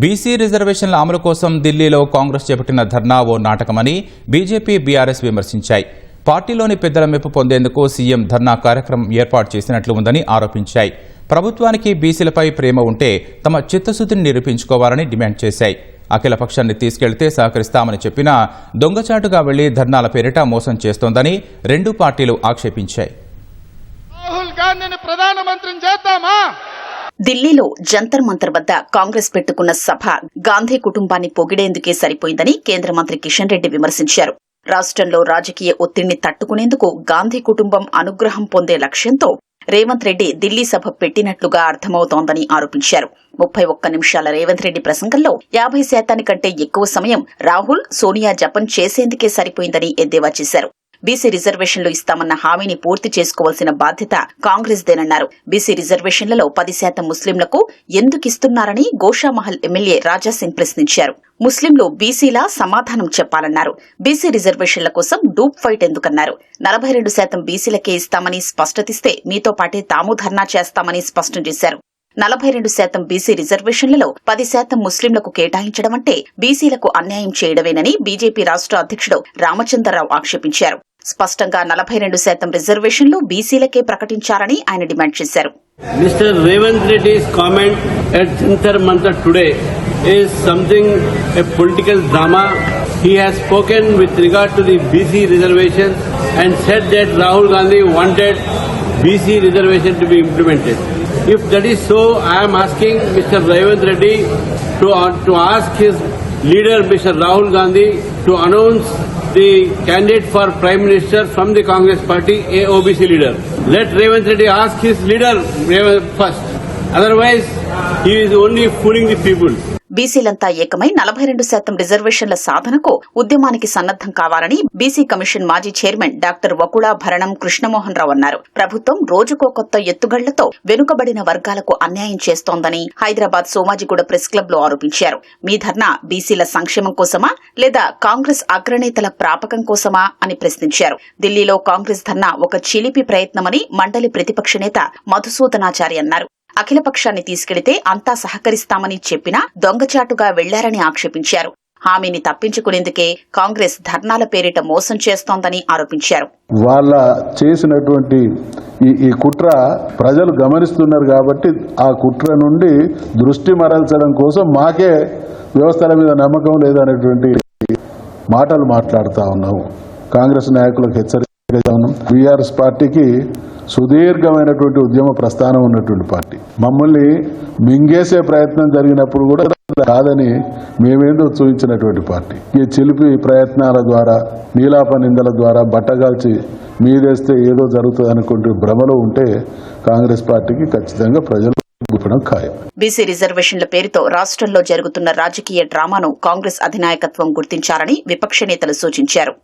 BC రిజర్వేషన్ల అమలు కోసం ఢిల్లీలో కాంగ్రెస్ చేపట్టిన ధర్నా ఓ నాటకమని బీజేపీ బీఆర్ఎస్ విమర్శించాయి. పార్టీలోని పెద్దల మెప్పు పొందేందుకు సీఎం ధర్నా కార్యక్రమం ఏర్పాటు చేసినట్లు ఉందని ఆరోపించాయి. ప్రభుత్వానికి బీసీలపై ప్రేమ ఉంటే తమ చిత్తశుద్ధిని నిరూపించుకోవాలని డిమాండ్ చేశాయి. అఖిల పక్షాన్ని తీసుకెళ్తే సహకరిస్తామని చెప్పినా దొంగచాటుగా వెళ్ళి ధర్నాల పేరిట మోసం చేస్తోందని రెండు పార్టీలు ఆక్షేపించాయి. రాహుల్ గాంధీని ప్రధానమంత్రిని చేద్దామా? ఢిల్లీలో జంతర్ మంతర్ వద్ద కాంగ్రెస్ పెట్టుకున్న సభ గాంధీ కుటుంబాన్ని పొగిడేందుకే సరిపోయిందని కేంద్ర మంత్రి కిషన్ రెడ్డి విమర్శించారు. రాష్ట్రంలో రాజకీయ ఒత్తిడిని తట్టుకునేందుకు గాంధీ కుటుంబం అనుగ్రహం పొందే లక్ష్యంతో రేవంత్ రెడ్డి ఢిల్లీ సభ పెట్టినట్లుగా అర్థమవుతోందని ఆరోపించారు. ముప్పై ఒక్క నిమిషాల రేవంత్ రెడ్డి ప్రసంగంలో యాభై శాతానికంటే ఎక్కువ సమయం రాహుల్ సోనియా జపం చేసేందుకే సరిపోయిందని ఎద్దేవా చేశారు. బీసీ రిజర్వేషన్లు ఇస్తామన్న హామీని పూర్తి చేసుకోవాల్సిన బాధ్యత కాంగ్రెస్దేనన్నారు. బీసీ రిజర్వేషన్లలో పది శాతం ముస్లింలకు ఎందుకిస్తున్నారని గోషామహల్ ఎమ్మెల్యే రాజాసింగ్ ప్రశ్నించారు. ముస్లింలు బీసీలా సమాధానం చెప్పాలన్నారు. బీసీ రిజర్వేషన్ల కోసం డూప్ ఫైట్ ఎందుకన్నారు. నలభై రెండు శాతం బీసీలకే ఇస్తామని స్పష్టతిస్తే మీతో పాటే తాము ధర్నా చేస్తామని స్పష్టం చేశారు. నలభై రెండు శాతం బీసీ రిజర్వేషన్లలో పది శాతం ముస్లింలకు కేటాయించడం అంటే బీసీలకు అన్యాయం చేయడమేనని బీజేపీ రాష్ట అధ్యక్షుడు రామచంద్రరావు ఆక్షేపించారు. స్పష్టంగా నలభై రెండు శాతం రిజర్వేషన్లు బీసీలకే ప్రకటించారని ఆయన డిమాండ్ చేశారు. Mister Revanth Reddy's comment at inter month today is something a political drama he has spoken with regard the BC reservation and said that Rahul Gandhi wanted BC reservation to be implemented. If that is so, I am asking Mr. Revant Reddy to, uh, to ask his leader, Mr. Rahul Gandhi, to announce the candidate for Prime Minister from the Congress Party, a OBC leader. Let Revant Reddy ask his leader first. Otherwise, he is only fooling the people. బీసీలంతా ఏకమై నలభై రెండు శాతం రిజర్వేషన్ల సాధనకు ఉద్యమానికి సన్నద్దం కావాలని బీసీ కమిషన్ మాజీ చైర్మన్ డాక్టర్ వకుళా భరణం కృష్ణమోహన్ రావు అన్నారు. ప్రభుత్వం రోజుకో కొత్త ఎత్తుగళ్ళతో వెనుకబడిన వర్గాలకు అన్యాయం చేస్తోందని హైదరాబాద్ సోమాజిగూడ ప్రెస్ క్లబ్లో ఆరోపించారు. మీ ధర్నా బీసీల సంక్షేమం కోసమా లేదా కాంగ్రెస్ అగ్రనేతల ప్రాపకం కోసమా అని ప్రశ్నించారు. ఢిల్లీలో కాంగ్రెస్ ధర్నా ఒక చిలిపి ప్రయత్నమని మండలి ప్రతిపక్ష నేత మధుసూదనాచారి అన్నారు. అఖిలపక్షాన్ని తీసుకెళితే అంతా సహకరిస్తామని చెప్పినా దొంగచాటుగా వెళ్ళారని ఆక్షేపించారు. హామీని తప్పించుకునేందుకే కాంగ్రెస్ ధర్నాల పేరిట మోసం చేస్తోందని ఆరోపించారు. వాళ్ళ చేసినటువంటి ఈ ఈ కుట్ర ప్రజలు గమనిస్తున్నారు కాబట్టి ఆ కుట్ర నుండి దృష్టి మరల్చడం కోసం మాకే వ్యవస్థల మీద నమ్మకం లేదనేటువంటి మాటలు మాట్లాడుతా ఉన్నాము. కాంగ్రెస్ నాయకులకు హెచ్చరిక ఉన్నాం. బీఆర్ఎస్ పార్టీకి సుదీర్ఘమైనటువంటి ఉద్యమ ప్రస్థానం ఉన్నటువంటి పార్టీ. మమ్మల్ని మింగేసే ప్రయత్నం జరిగినప్పుడు కూడా కాదని మేమేందో చూపించినటువంటి పార్టీ. ఈ చిలిపి ప్రయత్నాల ద్వారా నీలాప నిందల ద్వారా బట్టగాల్చి మీదేస్తే ఏదో జరుగుతుంది అనుకుంటే భ్రమలో ఉంటే కాంగ్రెస్ పార్టీకి ఖచ్చితంగా ప్రజలు ఖాయం. బీసీ రిజర్వేషన్ల పేరుతో రాష్ట్రంలో జరుగుతున్న రాజకీయ డ్రామాను కాంగ్రెస్ అధినాయకత్వం గుర్తించాలని విపక్ష నేతలు సూచించారు.